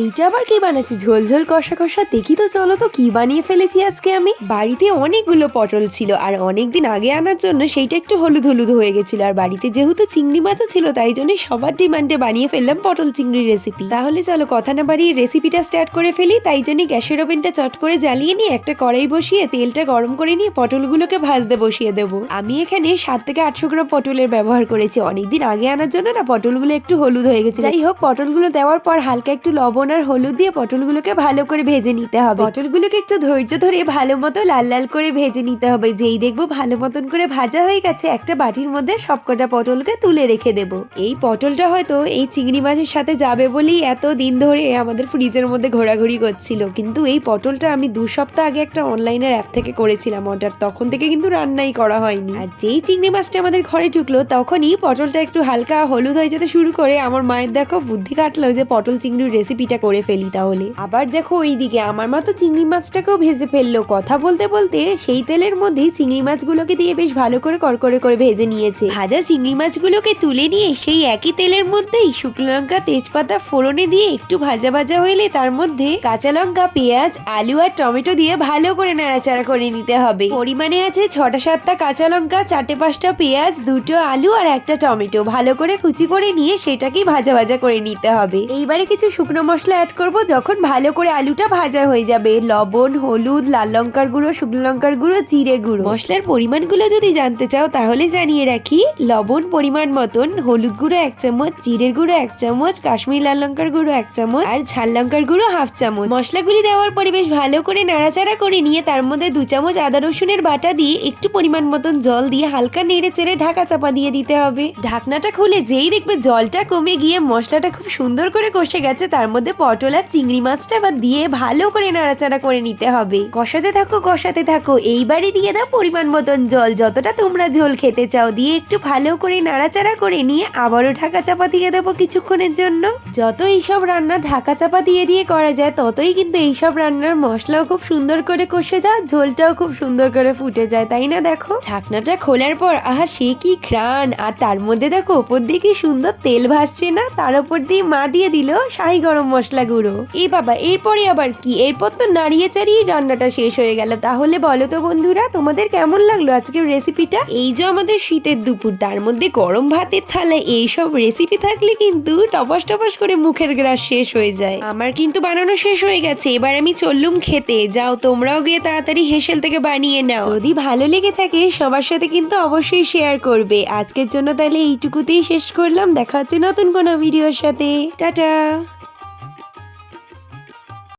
এইটা আবার কি বানাচ্ছি? ঝোল ঝোল কষা কষা, দেখি তো চলো তো কি বানিয়ে ফেলেছি আজকে আমি। বাড়িতে অনেকগুলো পটল ছিল, আর অনেকদিন আগে আনার জন্য সেইটা একটু হলুদ হলুদ হয়ে গেছিল। আর বাড়িতে যেহেতু চিংড়ি মাছও ছিল, তাই জন্য সবার ডিমান্ডে বানিয়ে ফেললাম পটল চিংড়ির রেসিপি তাহলে চলো কথা না বাড়িয়ে রেসিপিটা স্টার্ট করে ফেলি। তাই জন্য গ্যাসের ওভেনটা চট করে জ্বালিয়ে নিয়ে একটা কড়াই বসিয়ে তেলটা গরম করে নিয়ে পটলগুলোকে ভাজতে বসিয়ে দেবো। আমি এখানে সাত থেকে আটশো গ্রাম পটলের ব্যবহার করেছি। অনেকদিন আগে আনার জন্য না পটলগুলো একটু হলুদ হয়ে গেছে যাই হোক, পটলগুলো দেওয়ার পর হালকা একটু লবণ আর হলুদ দিয়ে পটলগুলোকে ভালো করে ভেজে নিতে হবে। পটলগুলোকে একটু ধৈর্য ধরে ভালো মতো লাল লাল করে ভেজে নিতে হবে। যেই দেখব ভালো মতন করে ভাজা হয়ে গেছে, একটা বাটির মধ্যে সবকটা পটলকে তুলে রেখে দেব। এই পটলটা হয়তো এই চিংড়ি মাছের সাথে যাবে বলেই এত দিন ধরে আমাদের ফ্রিজের মধ্যে ঘোরাঘুরি করছিল। কিন্তু এই পটলটা আমি দু সপ্তাহ আগে একটা অনলাইনের অ্যাপ থেকে করেছিলাম অর্ডার। তখন থেকে কিন্তু রান্নাই করা হয়নি। আর যেই চিংড়ি মাছটা আমাদের ঘরে ঢুকলো, তখনই পটলটা একটু হালকা হলুদ হয়ে যেতে শুরু করে। আমার মায়ের দেখো বুদ্ধি কাটলো যে পটল চিংড়ির রেসিপিটা করে ফেলি তাহলে। আবার দেখো ওইদিকে আমার মা তো চিংড়ি মাছটাকেও ভেজে ফেলল। কথা বলতে বলতে সেই তেলের মধ্যেই চিংড়ি মাছগুলোকে দিয়ে বেশ ভালো করে কড়কড়ে করে ভেজে নিয়েছে। ভাজা চিংড়ি মাছগুলোকে তুলে নিয়ে সেই একই তেলের মধ্যেই শুকনো লঙ্কা, তেজপাতা ফোড়নে দিয়ে একটু ভাজা ভাজা হইলে তার মধ্যে কাঁচা লঙ্কা, পেঁয়াজ, আলু আর টমেটো দিয়ে ভালো করে নাড়াচাড়া করে নিতে হবে। পরিমাণে আছে ছটা সাতটা কাঁচা লঙ্কা, চারটে পাঁচটা পেঁয়াজ, দুটো আলু আর একটা টমেটো। ভালো করে কুচি করে নিয়ে সেটাকেই ভাজা ভাজা করে নিতে হবে। এইবারে কিছু শুকনো মশলা অ্যাড করব যখন ভালো করে আলুটা ভাজা হয়ে যাবে। লবণ, হলুদ, লাল লঙ্কার গুঁড়ো, শুকনো লঙ্কার গুঁড়ো, জিরে গুঁড়ো। মশলার পরিমাণগুলো যদি জানতে চাও তাহলে জানিয়ে রাখি, লবণ পরিমাণ মতন, হলুদ গুঁড়ো এক চামচ, জিরের গুঁড়ো এক চামচ, কাশ্মীর লাল লঙ্কার গুঁড়ো এক চামচ, আর ঝাল লঙ্কার গুঁড়ো হাফ চামচ। মশলাগুলি দেওয়ার পরে বেশ ভালো করে নাড়াচাড়া করে নিয়ে তার মধ্যে দু চামচ আদা রসুনের বাটা দিয়ে একটু পরিমাণ মতন জল দিয়ে হালকা নেড়ে চেড়ে ঢাকা চাপা দিয়ে দিতে হবে। ঢাকনাটা খুলে যেই দেখবে জলটা কমে গিয়ে মশলাটা খুব সুন্দর করে কষে গেছে, তার মধ্যে পটল আর চিংড়ি মাছটা আবার দিয়ে ভালো করে নাড়াচাড়া করে নিতে হবে। কষাতে থাকো কষাতে থাকো। এইবারই দিয়ে দাও পরিমাণ মতন জল। যতটা তোমরা ঝোল খেতে চাও, দিয়ে একটু ভালো করে নাড়াচাড়া করে নিয়ে আবারও ঢাকা চাপা দিয়ে দেবো কিছুক্ষণের জন্য। যত এইসব রান্না ঢাকা চাপা দিয়ে দিয়ে করা যায়, ততই কিন্তু এইসব রান্নার মশলাও খুব সুন্দর করে কষে যায়, ঝোলটাও খুব সুন্দর করে ফুটে যায়, তাই না দেখো? ঢাকনাটা খোলার পর, আহা, সে কি ঘ্রাণ! আর তার মধ্যে দেখো, ওপর দিয়ে কি সুন্দর তেল ভাসছে না? তার উপর দিয়ে মা দিয়ে দিল শাহি গরম মশলা গুঁড়ো। এ বাবা, এরপরে আবার কি? এরপর তো নাড়িয়ে চাড়িয়ে রান্নাটা শেষ হয়ে গেল। তাহলে বলো তো বন্ধুরা, তোমাদের কেমন লাগল আজকের রেসিপিটা এই যে আমাদের শীতের দুপুর, তার মধ্যে গরম ভাতের থালায় এইসব রেসিপি থাকলে কিন্তু টপাস টপাস করে মুখের গ্রাস শেষ হয়ে যায়। আমার কিন্তু বানানো শেষ হয়ে গেছে, এবার আমি চললুম খেতে। যাও তোমরাও গিয়ে তাড়াতাড়ি হেসেল থেকে বানিয়ে নাও। যদি ভালো লেগে থাকে, সবার সাথে কিন্তু অবশ্যই শেয়ার করবে। আজকের জন্য তাহলে এইটুকুতেই শেষ করলাম। দেখা হচ্ছে নতুন কোনো ভিডিওর সাথে। টাটা!